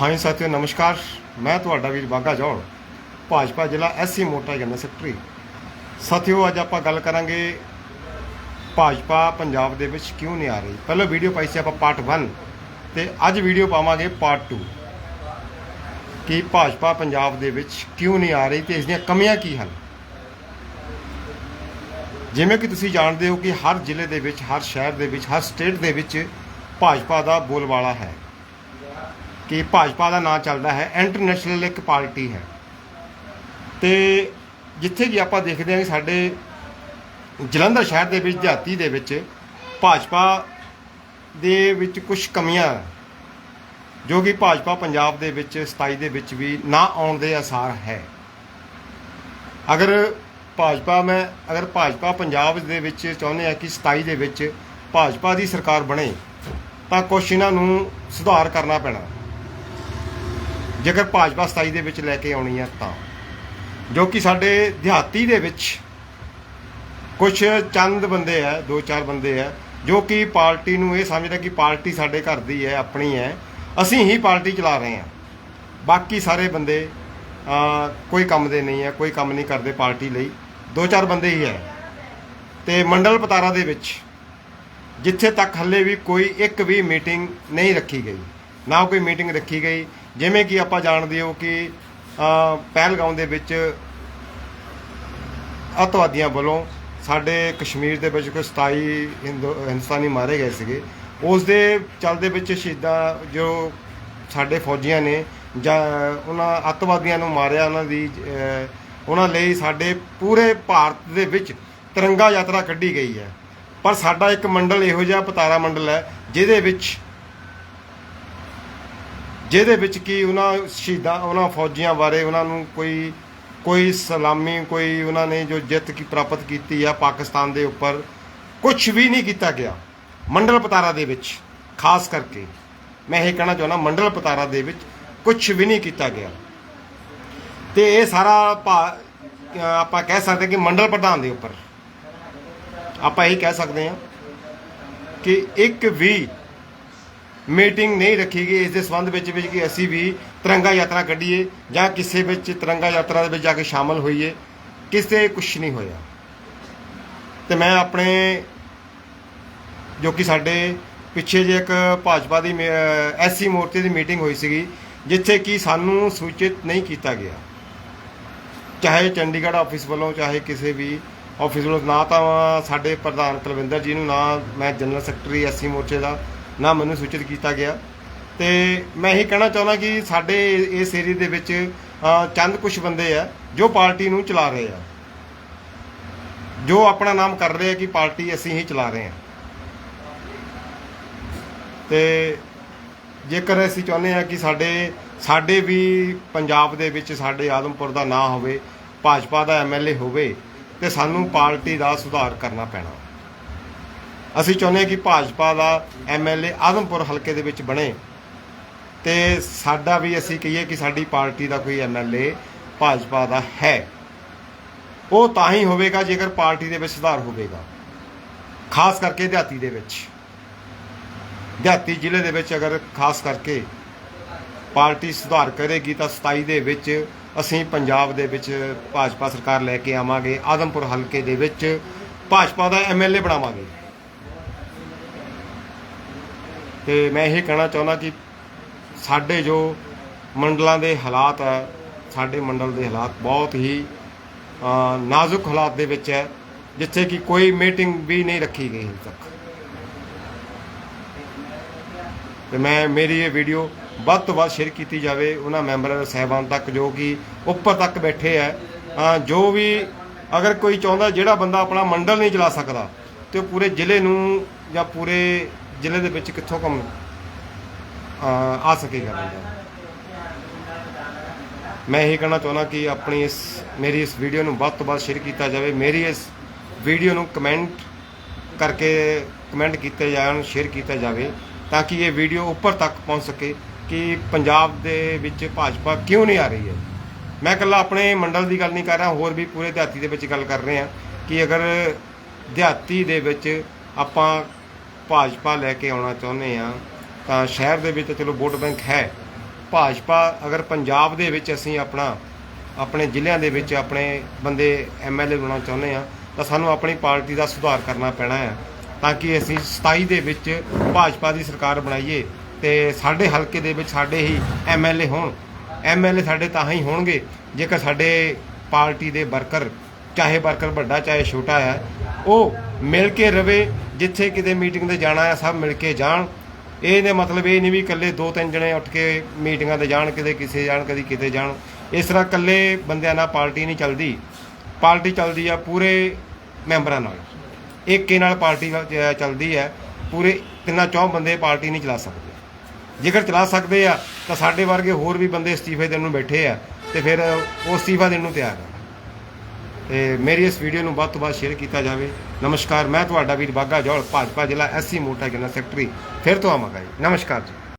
ਹਾਂਜੀ ਸਾਥੀਓ, ਨਮਸਕਾਰ। ਮੈਂ ਤੁਹਾਡਾ ਵੀਰ ਬਾਗਾ ਜੌੜ ਭਾਜਪਾ ਜ਼ਿਲ੍ਹਾ ਐਸਸੀ ਮੋਟਾ ਜਨਰਲ ਸੈਕਟਰੀ। ਸਾਥੀਓ, ਅੱਜ ਆਪਾਂ ਗੱਲ ਕਰਾਂਗੇ ਭਾਜਪਾ ਪੰਜਾਬ ਦੇ ਵਿੱਚ ਕਿਉਂ ਨਹੀਂ ਆ ਰਹੀ? ਪਹਿਲਾਂ ਵੀਡੀਓ ਪਾਈ ਸੀ ਆਪਾਂ ਪਾਰਟ 1 ਤੇ ਅੱਜ ਵੀਡੀਓ ਪਾਵਾਂਗੇ ਪਾਰਟ 2 ਕਿ ਭਾਜਪਾ ਪੰਜਾਬ ਦੇ ਵਿੱਚ ਕਿਉਂ ਨਹੀਂ ਆ ਰਹੀ ਤੇ ਇਸ ਦੀਆਂ ਕਮੀਆਂ ਕੀ ਹਨ? ਜਿਵੇਂ ਕਿ ਤੁਸੀਂ ਜਾਣਦੇ ਹੋ ਕਿ ਹਰ ਜ਼ਿਲ੍ਹੇ ਦੇ ਵਿੱਚ, ਹਰ ਸ਼ਹਿਰ ਦੇ ਵਿੱਚ, ਹਰ ਸਟੇਟ ਦੇ ਵਿੱਚ ਭਾਜਪਾ ਦਾ ਬੋਲਬਾਲਾ ਹੈ। ਕਿ ਭਾਜਪਾ ਦਾ ਨਾਂ ਚੱਲਦਾ ਹੈ ਇੰਟਰਨੈਸ਼ਨਲ ਇੱਕ ਪਾਰਟੀ ਹੈ। ਤੇ ਜਿੱਥੇ ਕਿ ਆਪਾਂ ਦੇਖਦੇ ਹਾਂ ਕਿ ਸਾਡੇ ਜਲੰਧਰ ਸ਼ਹਿਰ ਦੇ ਵਿੱਚ, ਦਿਹਾਤੀ ਦੇ ਵਿੱਚ ਭਾਜਪਾ ਦੇ ਵਿੱਚ ਕੁਝ ਕਮੀਆਂ ਜੋ ਕਿ ਭਾਜਪਾ ਪੰਜਾਬ ਦੇ ਵਿੱਚ 27 ਦੇ ਵਿੱਚ ਵੀ ਨਾ ਆਉਣ ਦੇ ਆਸਾਰ ਹੈ। ਅਗਰ ਭਾਜਪਾ ਮੈਂ, ਅਗਰ ਭਾਜਪਾ ਪੰਜਾਬ ਦੇ ਵਿੱਚ ਚਾਹੁੰਦੇ ਆ ਕਿ 27 ਦੇ ਵਿੱਚ ਭਾਜਪਾ ਦੀ ਸਰਕਾਰ ਬਣੇ, ਤਾਂ ਕੁਛ ਇਹਨਾਂ ਨੂੰ ਸੁਧਾਰ ਕਰਨਾ ਪੈਣਾ। ਜੇਕਰ ਭਾਜਪਾ 27 ਦੇ ਵਿੱਚ ਲੈ ਕੇ ਆਉਣੀ ਹੈ ਤਾਂ। ਜੋ ਕਿ ਸਾਡੇ ਦਿਹਾਤੀ ਦੇ ਵਿੱਚ ਕੁਝ ਚੰਦ ਬੰਦੇ ਆ, ਦੋ ਚਾਰ ਬੰਦੇ ਆ, ਜੋ ਕਿ ਪਾਰਟੀ ਨੂੰ ਇਹ ਸਮਝਦਾ ਕਿ ਪਾਰਟੀ ਸਾਡੇ ਘਰ ਦੀ ਹੈ, ਆਪਣੀ ਹੈ। ਅਸੀਂ ਹੀ ਪਾਰਟੀ ਚਲਾ ਰਹੇ ਹਾਂ। ਬਾਕੀ ਸਾਰੇ ਬੰਦੇ ਕੋਈ ਕੰਮ ਦੇ ਨਹੀਂ ਹੈ ਕੋਈ ਕੰਮ ਨਹੀਂ ਕਰਦੇ ਪਾਰਟੀ ਲਈ। ਦੋ ਚਾਰ ਬੰਦੇ ਹੀ ਹੈ। ਤੇ ਮੰਡਲ ਪਤਾਰਾ ਦੇ ਵਿੱਚ, ਜਿੱਥੇ ਤੱਕ ਹੱਲੇ ਵੀ ਕੋਈ ਇੱਕ ਵੀ ਮੀਟਿੰਗ ਨਹੀਂ ਰੱਖੀ ਗਈ। ਨਾ ਕੋਈ ਮੀਟਿੰਗ ਰੱਖੀ ਗਈ। ਜਿਵੇਂ ਕਿ ਆਪਾਂ ਜਾਣਦੇ ਹੋ ਕਿ ਪਹਿਲਗਾਮ ਦੇ ਵਿੱਚ ਅੱਤਵਾਦੀਆਂ ਵੱਲੋਂ ਸਾਡੇ ਕਸ਼ਮੀਰ ਦੇ ਵਿੱਚ ਕੋਈ 27 ਹਿੰਦੂ, ਹਿੰਦੁਸਤਾਨੀ ਮਾਰੇ ਗਏ ਸੀਗੇ। ਉਸ ਦੇ ਚੱਲਦੇ ਵਿੱਚ ਸ਼ਹੀਦਾਂ ਜੋ ਸਾਡੇ ਫੌਜੀਆਂ ਨੇ ਜਾਂ ਉਹਨਾਂ ਅੱਤਵਾਦੀਆਂ ਨੂੰ ਮਾਰਿਆ, ਉਹਨਾਂ ਦੀ ਉਹਨਾਂ ਲਈ ਸਾਡੇ ਪੂਰੇ ਭਾਰਤ ਦੇ ਵਿੱਚ ਤਿਰੰਗਾ ਯਾਤਰਾ ਕੱਢੀ ਗਈ ਹੈ। ਪਰ ਸਾਡਾ ਇੱਕ ਮੰਡਲ ਇਹੋ ਜਿਹਾ, ਪਤਾਰਾ ਮੰਡਲ ਹੈ, ਜਿਹਦੇ ਵਿੱਚ ਜਿਹਦੇ ਵਿੱਚ ਕੀ ਉਹਨਾਂ ਸ਼ਹੀਦਾਂ, ਉਹਨਾਂ ਫੌਜੀਆਂ ਬਾਰੇ ਉਹਨਾਂ ਨੂੰ ਕੋਈ ਕੋਈ ਸਲਾਮੀ, ਕੋਈ ਉਹਨਾਂ ਨੇ ਜੋ ਜਿੱਤ ਕੀ ਪ੍ਰਾਪਤ ਕੀਤੀ ਆ ਪਾਕਿਸਤਾਨ ਦੇ ਉੱਪਰ ਕੁਝ ਵੀ ਨਹੀਂ ਕੀਤਾ ਗਿਆ। ਮੰਡਲ ਪਤਾਰਾ ਦੇ ਵਿੱਚ, ਖਾਸ ਕਰਕੇ, ਮੈਂ ਇਹ ਕਹਿਣਾ ਚਾਹੁੰਦਾ, ਮੰਡਲ ਪਤਾਰਾ ਦੇ ਵਿੱਚ ਕੁਝ ਵੀ ਨਹੀਂ ਕੀਤਾ ਗਿਆ। ਤੇ ਇਹ ਸਾਰਾ ਭਾ- ਆਪਾਂ ਕਹਿ ਸਕਦੇ ਕਿ ਮੰਡਲ ਪ੍ਰਧਾਨ ਦੇ ਉੱਪਰ। ਆਪਾਂ ਇਹ ਕਹਿ ਸਕਦੇ ਹਾਂ ਕਿ ਇੱਕ ਵੀ ਮੀਟਿੰਗ ਨਹੀਂ ਰੱਖੀ ਗਈ, ਇਸ ਦੇ ਸੰਬੰਧ ਵਿੱਚ ਵਿੱਚ ਕਿ ਅਸੀਂ ਵੀ ਤਿਰੰਗਾ ਯਾਤਰਾ ਕੱਢੀਏ ਜਾਂ ਕਿਸੇ ਵਿੱਚ ਤਿਰੰਗਾ ਯਾਤਰਾ ਦੇ ਵਿੱਚ ਜਾ ਕੇ ਸ਼ਾਮਲ ਹੋਈਏ, ਕਿਸੇ ਕੁਝ ਨਹੀਂ ਹੋਇਆ। ਤੇ ਮੈਂ ਆਪਣੇ ਜੋ ਕਿ ਸਾਡੇ ਪਿੱਛੇ ਜੇ ਇੱਕ ਭਾਜਪਾ ਦੀ ਐਸਸੀ ਮੋਰਚੇ ਦੀ ਮੀਟਿੰਗ ਹੋਈ ਸੀਗੀ, ਜਿੱਥੇ ਕਿ ਸਾਨੂੰ ਸੂਚਿਤ ਨਹੀਂ ਕੀਤਾ ਗਿਆ। ਚਾਹੇ ਚੰਡੀਗੜ੍ਹ ਆਫਿਸ ਵੱਲੋਂ, ਚਾਹੇ ਕਿਸੇ ਵੀ ਆਫਿਸ ਵੱਲੋਂ, ਨਾ ਤਾਂ ਸਾਡੇ ਪ੍ਰਧਾਨ ਕੁਲਵਿੰਦਰ ਜੀ ਨੂੰ, ਨਾ ਮੈਂ ਜਨਰਲ ਸੈਕਟਰੀ ਐਸਸੀ ਮੋਰਚੇ ਦਾ ਨਾ ਮੈਨੂੰ ਸੂਚਿਤ ਕੀਤਾ ਗਿਆ। ਤੇ ਮੈਂ ਇਹ ਕਹਿਣਾ ਚਾਹੁੰਦਾ ਕਿ ਸਾਡੇ ਇਸ ਏਰੀਏ ਦੇ ਵਿੱਚ ਚੰਦ ਕੁਝ ਬੰਦੇ ਆ, ਜੋ ਪਾਰਟੀ ਨੂੰ ਚਲਾ ਰਹੇ ਆ। ਜੋ ਆਪਣਾ ਨਾਮ ਕਰ ਰਹੇ ਆ ਕਿ ਪਾਰਟੀ ਅਸੀਂ ਹੀ ਚਲਾ ਰਹੇ ਹਾਂ ਤੇ ਜੇਕਰ ਅਸੀਂ ਚਾਹੁੰਦੇ ਆ ਕਿ ਸਾਡੇ ਸਾਡੇ ਵੀ ਪੰਜਾਬ ਦੇ ਵਿੱਚ ਸਾਡੇ ਆਦਮਪੁਰ ਦਾ ਨਾਂ ਹੋਵੇ, ਭਾਜਪਾ ਦਾ ਐਮਐਲਏ ਹੋਵੇ, ਤੇ ਸਾਨੂੰ ਪਾਰਟੀ ਦਾ ਸੁਧਾਰ ਕਰਨਾ ਪੈਣਾ। ਅਸੀਂ ਚਾਹੁੰਦੇ ਹਾਂ ਕਿ ਭਾਜਪਾ ਦਾ ਐਮਐਲਏ ਆਦਮਪੁਰ ਹਲਕੇ ਦੇ ਵਿੱਚ ਬਣੇ ਤੇ ਸਾਡਾ ਵੀ ਅਸੀਂ ਕਹੀਏ ਕਿ ਸਾਡੀ ਪਾਰਟੀ ਦਾ ਕੋਈ ਐਮਐਲਏ ਭਾਜਪਾ ਦਾ ਹੈ। ਉਹ ਤਾਂ ਹੀ ਹੋਵੇਗਾ ਜੇਕਰ ਪਾਰਟੀ ਦੇ ਵਿੱਚ ਸੁਧਾਰ ਹੋਵੇਗਾ। ਖਾਸ ਕਰਕੇ ਦਿਹਾਤੀ ਦੇ ਵਿੱਚ। ਦਿਹਾਤੀ ਜ਼ਿਲ੍ਹੇ ਦੇ ਵਿੱਚ ਅਗਰ ਖਾਸ ਕਰਕੇ ਪਾਰਟੀ ਸੁਧਾਰ ਕਰੇਗੀ ਤਾਂ 27 ਦੇ ਵਿੱਚ ਅਸੀਂ ਪੰਜਾਬ ਦੇ ਵਿੱਚ ਭਾਜਪਾ ਸਰਕਾਰ ਲੈ ਕੇ ਆਵਾਂਗੇ, ਆਦਮਪੁਰ ਹਲਕੇ ਦੇ ਵਿੱਚ ਭਾਜਪਾ ਦਾ ਐਮਐਲਏ ਬਣਾਵਾਂਗੇ। ਤੇ ਮੈਂ ਇਹ ਕਹਿਣਾ ਚਾਹੁੰਦਾ ਕਿ ਸਾਡੇ ਜੋ ਮੰਡਲਾਂ ਦੇ ਹਾਲਾਤ ਹੈ, ਸਾਡੇ ਮੰਡਲ ਦੇ ਹਾਲਾਤ ਬਹੁਤ ਹੀ ਨਾਜ਼ੁਕ ਹਾਲਾਤ ਦੇ ਵਿੱਚ ਹੈ, ਜਿੱਥੇ ਕਿ ਕੋਈ ਮੀਟਿੰਗ ਵੀ ਨਹੀਂ ਰੱਖੀ ਗਈ ਹਜੇ ਤੱਕ। ਤੇ ਮੈਂ, ਮੇਰੀ ਇਹ ਵੀਡੀਓ ਵੱਧ ਤੋਂ ਵੱਧ ਸ਼ੇਅਰ ਕੀਤੀ ਜਾਵੇ, ਉਹਨਾਂ ਮੈਂਬਰਾਂ ਸਹਿਬਾਨ ਤੱਕ, ਜੋ ਕਿ ਉੱਪਰ ਤੱਕ ਬੈਠੇ ਹੈ। ਜੋ ਵੀ ਅਗਰ ਕੋਈ ਚਾਹੁੰਦਾ ਜਿਹੜਾ ਬੰਦਾ ਆਪਣਾ ਮੰਡਲ ਨਹੀਂ ਚਲਾ ਸਕਦਾ, ਤੇ ਉਹ ਪੂਰੇ ਜ਼ਿਲ੍ਹੇ ਨੂੰ ਜਾਂ ਪੂਰੇ ਜ਼ਿਲ੍ਹੇ ਦੇ ਵਿੱਚ ਕਿੱਥੋਂ ਕੰਮ ਆ ਸਕੇਗਾ ਬੰਦਾ ਮੈਂ ਇਹ ਕਹਿਣਾ ਚਾਹੁੰਦਾ ਕਿ ਆਪਣੀ ਇਸ, ਮੇਰੀ ਇਸ ਵੀਡੀਓ ਨੂੰ ਵੱਧ ਤੋਂ ਵੱਧ ਸ਼ੇਅਰ ਕੀਤਾ ਜਾਵੇ। ਮੇਰੀ ਇਸ ਵੀਡੀਓ ਨੂੰ ਕਮੈਂਟ ਕਰਕੇ ਕਮੈਂਟ ਕੀਤੇ ਜਾਣ ਸ਼ੇਅਰ ਕੀਤਾ ਜਾਵੇ ਤਾਂ ਕਿ ਇਹ ਵੀਡੀਓ ਉੱਪਰ ਤੱਕ ਪਹੁੰਚ ਸਕੇ ਕਿ ਪੰਜਾਬ ਦੇ ਵਿੱਚ ਭਾਜਪਾ ਕਿਉਂ ਨਹੀਂ ਆ ਰਹੀ ਹੈ। ਮੈਂ ਇਕੱਲਾ ਆਪਣੇ ਮੰਡਲ ਦੀ ਗੱਲ ਨਹੀਂ ਕਰ ਰਿਹਾ, ਹੋਰ ਵੀ ਪੂਰੇ ਦਿਹਾਤੀ ਦੇ ਵਿੱਚ ਗੱਲ ਕਰ ਰਹੇ ਹਾਂ ਕਿ ਅਗਰ ਦਿਹਾਤੀ ਦੇ ਵਿੱਚ ਆਪਾਂ ਭਾਜਪਾ ਲੈ ਕੇ ਆਉਣਾ ਚਾਹੁੰਦੇ ਆ ਤਾਂ ਸ਼ਹਿਰ ਦੇ ਵਿੱਚ ਚਲੋ ਵੋਟ ਬੈਂਕ ਹੈ। ਭਾਜਪਾ, ਅਗਰ ਪੰਜਾਬ ਦੇ ਵਿੱਚ ਅਸੀਂ ਆਪਣਾ, ਆਪਣੇ ਜ਼ਿਲ੍ਹਿਆਂ ਦੇ ਵਿੱਚ ਆਪਣੇ ਬੰਦੇ ਐਮਐਲਏ ਬਣਾਉਣਾ ਚਾਹੁੰਦੇ ਆ ਤਾਂ ਸਾਨੂੰ ਆਪਣੀ ਪਾਰਟੀ ਦਾ ਸੁਧਾਰ ਕਰਨਾ ਪੈਣਾ ਹੈ, ਤਾਂ ਕਿ ਅਸੀਂ 27 ਦੇ ਵਿੱਚ ਭਾਜਪਾ ਦੀ ਸਰਕਾਰ ਬਣਾਈਏ ਤੇ ਸਾਡੇ ਹਲਕੇ ਦੇ ਵਿੱਚ ਸਾਡੇ ਹੀ ਐਮਐਲਏ ਹੋਣ। ਐਮਐਲਏ ਸਾਡੇ ਤਾਂ ਹੀ ਹੋਣਗੇ, ਜੇਕਰ ਸਾਡੇ ਪਾਰਟੀ ਦੇ ਵਰਕਰ, ਚਾਹੇ ਵਰਕਰ ਵੱਡਾ, ਚਾਹੇ ਛੋਟਾ ਹੈ, ਉਹ ਮਿਲ ਕੇ ਰਵੇ, ਜਿੱਥੇ ਕਿਤੇ ਮੀਟਿੰਗ ਤੇ ਜਾਣਾ ਹੈ ਸਭ ਮਿਲ ਕੇ ਜਾਣ। ਇਹ ਨੇ ਮਤਲਬ ਇਹ ਨਹੀਂ ਵੀ ਇਕੱਲੇ ਦੋ ਤਿੰਨ ਜਣੇ ਉੱਠ ਕੇ ਮੀਟਿੰਗਾਂ ਤੇ ਜਾਣ, ਕਿਤੇ ਕਿਸੇ ਜਾਣ, ਕਦੀ ਕਿਤੇ ਜਾਣ। ਇਸ ਤਰ੍ਹਾਂ ਇਕੱਲੇ ਬੰਦਿਆਂ ਨਾਲ ਪਾਰਟੀ ਨਹੀਂ ਚੱਲਦੀ। ਪਾਰਟੀ ਚੱਲਦੀ ਆ ਪੂਰੇ ਮੈਂਬਰਾਂ ਨਾਲ। ਏਕੇ ਨਾਲ ਪਾਰਟੀ ਚੱਲਦੀ ਹੈ ਪੂਰੇ ਤਿੰਨਾਂ ਚੌਂ ਬੰਦੇ ਪਾਰਟੀ ਨਹੀਂ ਚਲਾ ਸਕਦੇ। ਜੇਕਰ ਚਲਾ ਸਕਦੇ ਆ, ਤਾਂ ਸਾਡੇ ਵਰਗੇ ਹੋਰ ਵੀ ਬੰਦੇ ਅਸਤੀਫੇ ਦੇਣ ਨੂੰ ਬੈਠੇ ਆ, ਤੇ ਫਿਰ ਉਹ ਅਸਤੀਫਾ ਦੇਣ ਨੂੰ ਤਿਆਰ ਆ। ਤੇ ਮੇਰੀ ਇਸ ਵੀਡੀਓ ਨੂੰ ਵੱਧ ਤੋਂ ਵੱਧ ਸ਼ੇਅਰ ਕੀਤਾ ਜਾਵੇ। ਨਮਸਕਾਰ, ਮੈਂ ਤੁਹਾਡਾ ਵੀਰ ਬਾਗਾ ਜੋਲ, ਭਾਜਪਾ ਜ਼ਿਲ੍ਹਾ ਐਸਸੀ ਮੋਟਾ ਜਨਰਲ ਸੈਕਟਰੀ। ਫਿਰ ਤੋਂ ਆਵਾਂਗਾ ਜੀ। ਨਮਸਕਾਰ ਜੀ।